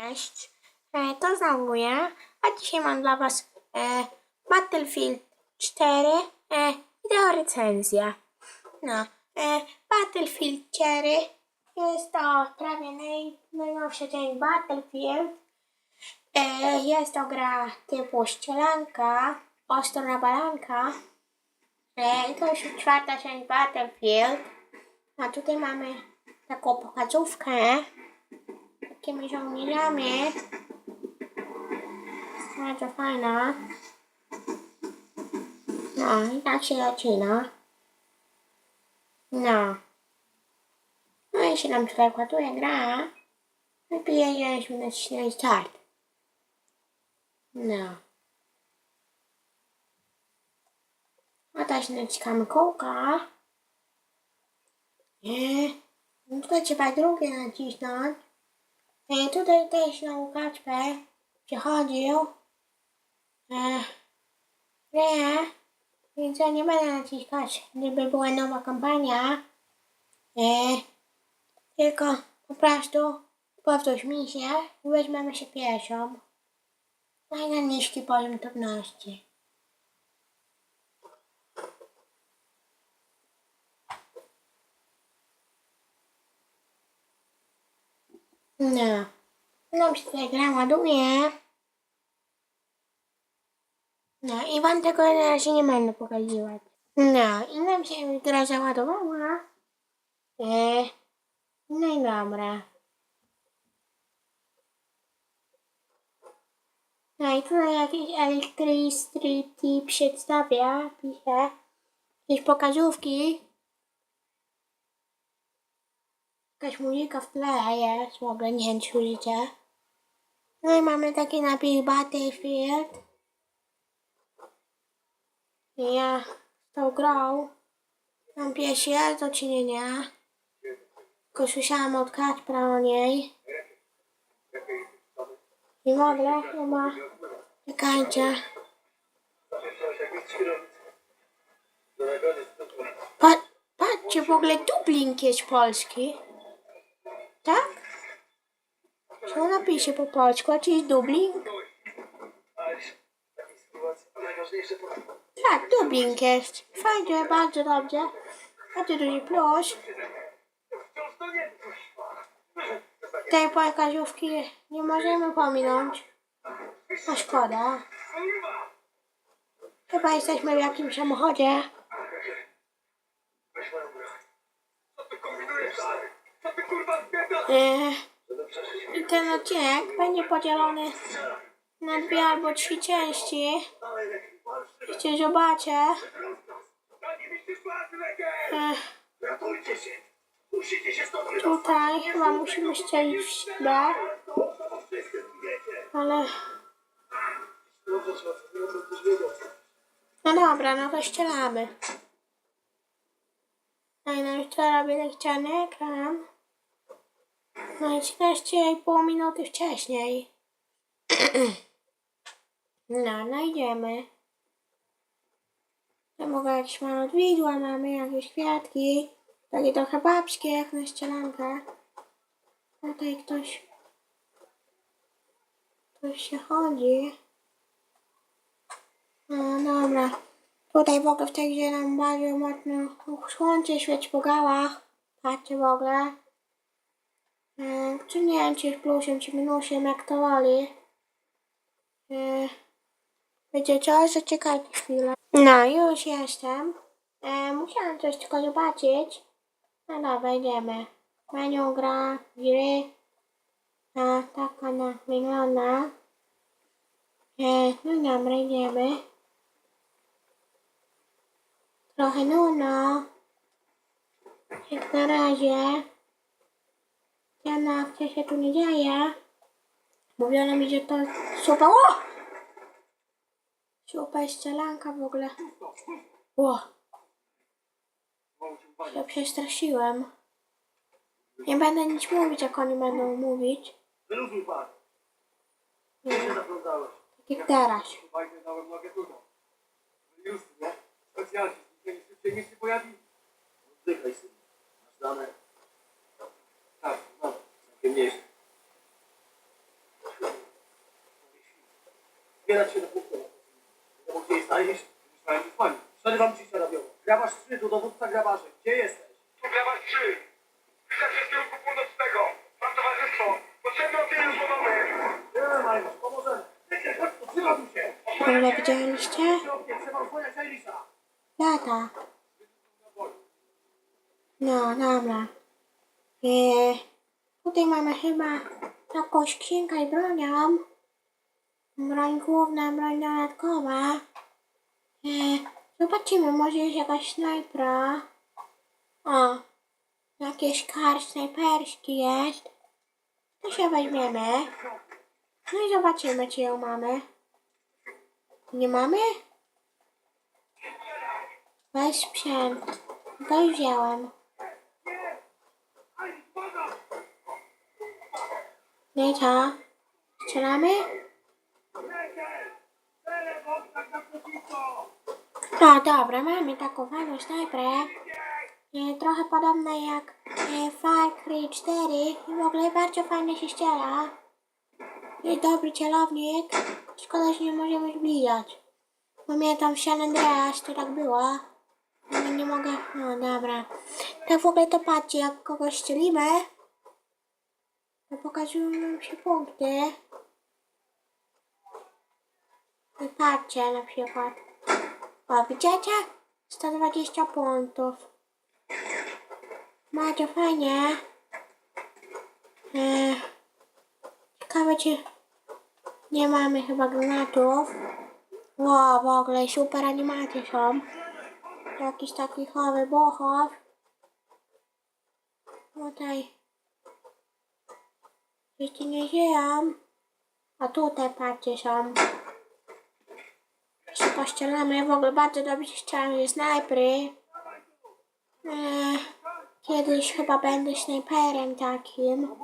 Cześć, e, to znowu ja, a dzisiaj mam dla Was e, Battlefield 4 e, wideo recenzja. No, e, Battlefield 4 jest to prawie naj, najnowsza część Battlefield. E, jest to gra typu ścielanka, ostrona balanka. E, to już czwarta część Battlefield. A tutaj mamy taką pokazówkę takimi żołnierzami. Bardzo fajna. No i tak się zaczyna. No. No i się nam tutaj ładuje gra. I jedziemy na śnieg start. No. A teraz naciskamy kółka. Nie. No tutaj trzeba drugie nacisnąć. E, tutaj też na Łukaczkę przechodził. E, nie, więc ja nie będę naciskać, gdyby była nowa kampania. E, tylko po prostu powtórz misję i weźmiemy się pierwszą. I na niski poziom trudności. No. Tutaj gra ładuje. No i wam tego na razie nie będę pokazywać. No i nam się gra załadowała. E, no i dobra. No i tutaj jakieś Electricity przedstawia, pisze. Jakieś pokazówki. Jakaś muzika w tle jest, w ogóle nie wiem słyszycie. No i mamy taki napis Battlefield. I ja z tą grą mam pierwszy raz do czynienia. Tylko słyszałam od Kacpra o niej. I w ogóle chyba... Czekajcie. Pa, patrzcie, w ogóle dublink jest polski. Tak? Co napisze po polsku? A jest dublink? Tak, dublink jest. Fajnie, bardzo dobrze. Bardzo duży plus. Tej pokazówki nie możemy pominąć. A szkoda. Chyba jesteśmy w jakimś samochodzie. Eee, I ten odcinek będzie podzielony na dwie albo trzy części. Jeśli zobaczę. Wydostać! tutaj chyba musimy strzelić w ale... No dobra, no to strzelamy. No i już to robię taki czarny ekran. No i 13,5 minuty wcześniej. No, no idziemy. To mogę jakieś malowidła mamy, jakieś kwiatki. Takie trochę babskie jak na ścielankę. Tutaj ktoś... Ktoś się chodzi. No dobra. Tutaj w ogóle w tej grze nam bardzo mocno słońce świeci po gałach. Patrzcie w ogóle. E, Czy nie wiem, czy minusem, jak to woli. E, Wiecie co, zaczekajcie chwilę. No, już jestem. E, musiałam coś tylko zobaczyć. No dobra, idziemy. Menu gra, gry. A, tak ona wygląda. E, no dobra, idziemy. Trochę nudno. Jak na razie. Żadna akcja się tu nie dzieje. Mówiono mi, że to super. O! Super ścielanka w ogóle. O! Ja przestraszyłem. Nie będę nic mówić, jak oni będą mówić. Wyluzuj pan! Nie, zaglądałeś. tak jak teraz. Fajnie dałem. Już, nie? Specjalnie, niż się pojawi. Oddychaj sobie. Masz dane. Mniejsze. Zbierać się do punktu. No bo gdzie jest? Myślałem, że pani. Przerywam ci się radiowo. Grabarz 3, tu dowódca grabarzy. Gdzie jesteś? Tu grabarz 3. Wystarczy z kierunku północnego. Mam towarzystwo. Potrzebny ogień osłonowy. Nie, najniż, pomożemy. Wiecie, chodź tu, się. Ogóle widzieliście? Trzeba osłaniać. Tata. No, dobra. Eee, tutaj mamy chyba taką skrzynkę i bronią. Broń główna, broń dodatkowa. Eee, zobaczymy, może jest jakaś snajpra. O, jakieś kar snajperski jest. To się weźmiemy. No i zobaczymy, czy ją mamy. Nie mamy? Weź sprzęt. To wziąłem. I co? Strzelamy? No dobra, mamy taką fajną snajperę. E, trochę podobna jak e, Far Cry 4 i w ogóle bardzo fajnie się strzela. Jest dobry celownik. Szkoda, że nie możemy zbliżać. Pamiętam San Andreas to tak było. Ale nie mogę. No dobra. Tak w ogóle to patrzcie, jak kogoś strzelimy, to pokazują nam się punkty. I patrzcie na przykład. O, widzicie? 120 punktów. Bardzo fajnie. Eee, ciekawe czy nie mamy chyba granatów. Ło, w ogóle super animacje są. Jakiś taki chowy bochow. Tutaj. Jeszcze nie żyją. A tutaj patrzcie są. Jeszcze pościelamy. W ogóle bardzo dobrze strzelamy snajpery. Eee, kiedyś chyba będę snajperem takim.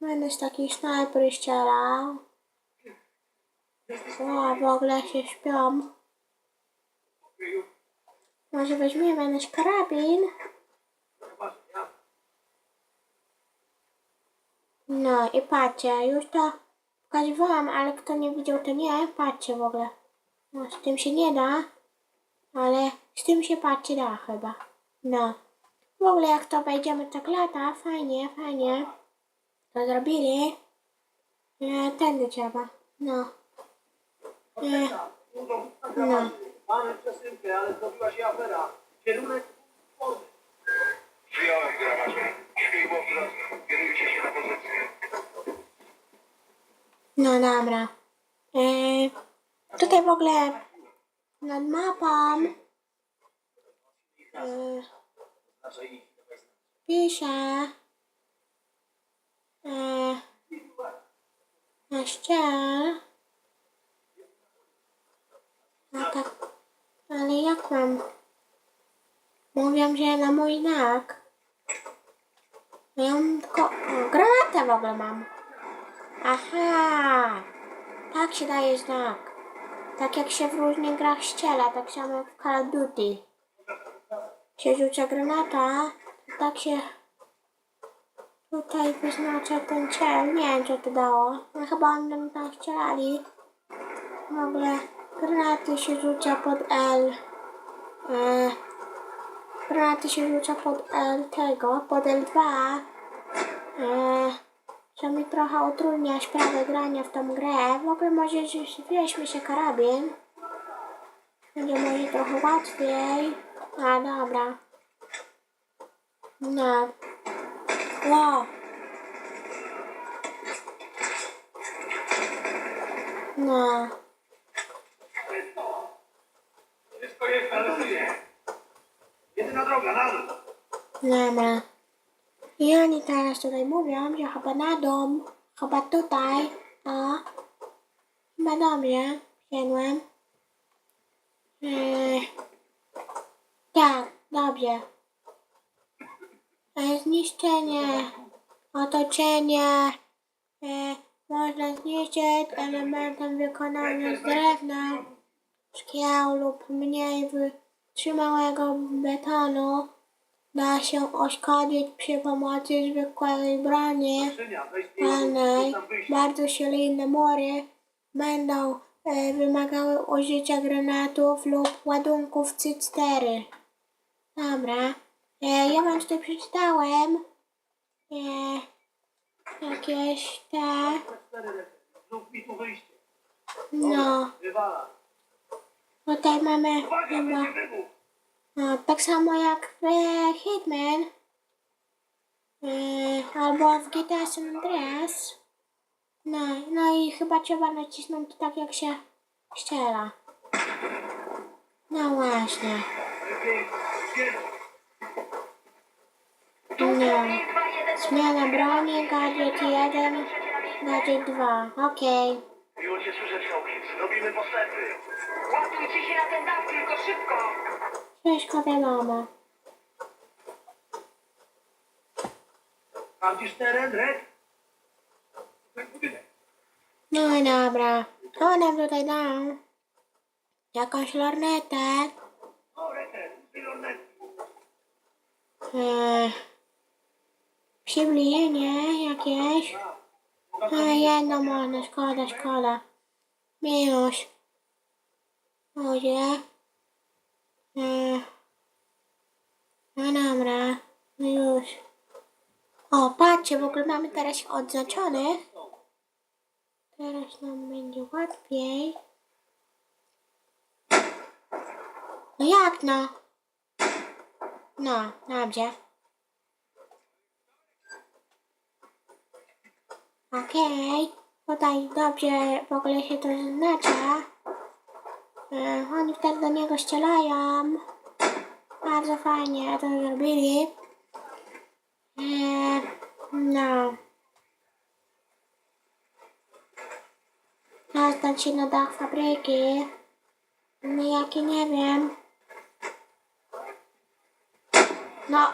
Będę z takich snajper strzelał. O, w ogóle się śpią. Może weźmiemy nasz karabin. No i patrzcie, już to pokazywałam, ale kto nie widział, to nie. Patrzcie w ogóle. No, z tym się nie da, ale z tym się patrzy da chyba. No. W ogóle jak to wejdziemy tak lata, fajnie, fajnie. To zrobili. E, tędy trzeba. No. E, grabarzy. Mamy przesyłkę, ale zrobiła się afera. Kierunek. Przyjąłem grabarzu. No dobra. E, tutaj w ogóle nad mapą e, Znaczy i pisze e, na ścian. A tak, ale jak mam? Mówią, że na mój znak. Ja tylko granatę w ogóle mam. Aha, tak się daje znak. Tak jak się w różnych grach ściela, tak samo jak w Call of Duty. Się rzuca granata, to tak się tutaj wyznacza ten cel. Nie wiem, co to dało. No, chyba oni tam tak ścielali. W ogóle granaty się rzuca pod L. E, granaty się rzuca pod L tego, pod L2. E, co mi trochę utrudnia sprawę grania w tą grę. W ogóle może że weźmy się karabin. Będzie może trochę łatwiej. A dobra. No. Wow. No. Wszystko jest na luzie. Jedyna droga, na dół. Dobra. I oni teraz tutaj mówią, że chyba na dom, chyba tutaj, o. Chyba dobrze, wsiadłem. Eee, tak, dobrze. E, zniszczenie, otoczenie, e, można zniszczyć elementem wykonanym z drewna, szkieł lub mniej wytrzymałego betonu. Da się uszkodzić przy pomocy zwykłej broni palnej. Bardzo silne mury będą e, wymagały użycia granatów lub ładunków C4. Dobra. E, ja wam tutaj przeczytałem e, jakieś te. No. Tutaj mamy chyba. będzie wybuch! No, tak samo jak w e, Hitman. E, albo w GTA San Andreas. No, no i chyba trzeba nacisnąć tak jak się strzela. No właśnie. Pierwszy. No. Zmiana broni, gadżet 1, gadżet 2. Okej. Miło cię słyszeć, Hawkins. Robimy postępy. Ładujcie się na ten dach, tylko szybko! Wszystko wiadomo. Sprawdzisz teren, Red? Budynek. No i dobra. To nam tutaj dał. Jakąś lornetę. O, Red, zielonetti. E, przybliżenie jakieś. A jedno można, szkoda, szkoda. Minus. Może. E, no dobra, no już. O, patrzcie, w ogóle mamy teraz odznaczonych. Teraz nam będzie łatwiej. No jak no? No, dobrze. Okej, tutaj dobrze w ogóle się to zaznacza. E, oni wtedy do niego strzelają. Bardzo fajnie to zrobili. E, no. Dostać się na dach fabryki. No jakie nie wiem. No.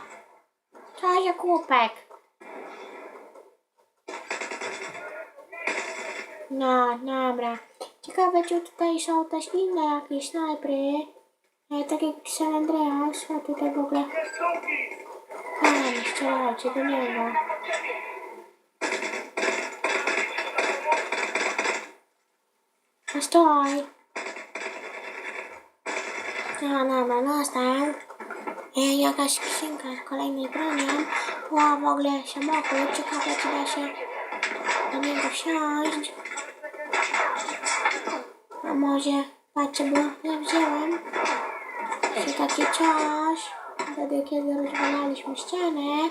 To się głupek. No, dobra. Ciekawe, czy tutaj są też inne jakieś snajpry. E, tak jak San Andreas, a tutaj w ogóle... Pan, strzelajcie do niego. A stoj! No, dobra, dostał. E, jakaś skrzynka z kolejnej bronią. Ła, w ogóle samochód. Ciekawe, czy da się do niego wsiąść. A może, patrzcie, bo ja wziąłem się takie coś. Wtedy, kiedy rozwalaliśmy ścianę.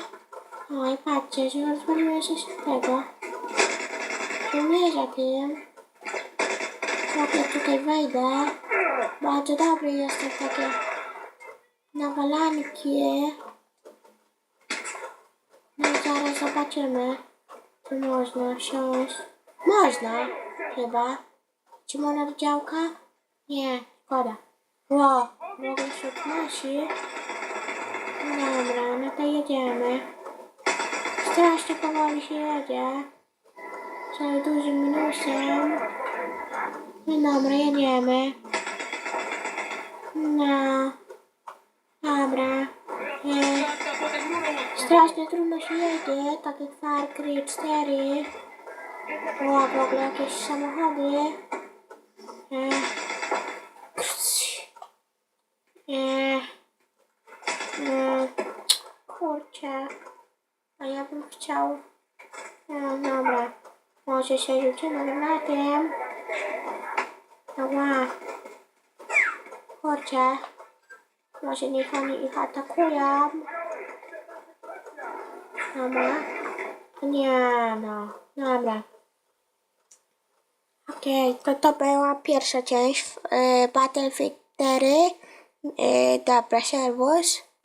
Oj, patrzcie, że rozwaliłem się z tego. Żołnierza tym. Ja tutaj wejdę. Bardzo dobry jestem takie nawalanki. No i zaraz zobaczymy, czy można wsiąść. Można, chyba. Czy można do działka? Nie, szkoda. Ło, mogę się podnosi. Dobra, no to jedziemy. Strasznie powoli się jedzie. Co dużym minusem. No dobra, jedziemy. No. Dobra. E, strasznie trudno się jedzie, tak jak Far Cry 4. O, w ogóle jakieś samochody. E, e, e, kurczę. A ja bym chciał. No dobra. Może się rzucimy granatem. Dobra. Kurczę. Może niech oni ich atakują. Dobra. Nie no. Dobra. Okej, to to była pierwsza część e, Battlefield 4. E, dobra, serwus.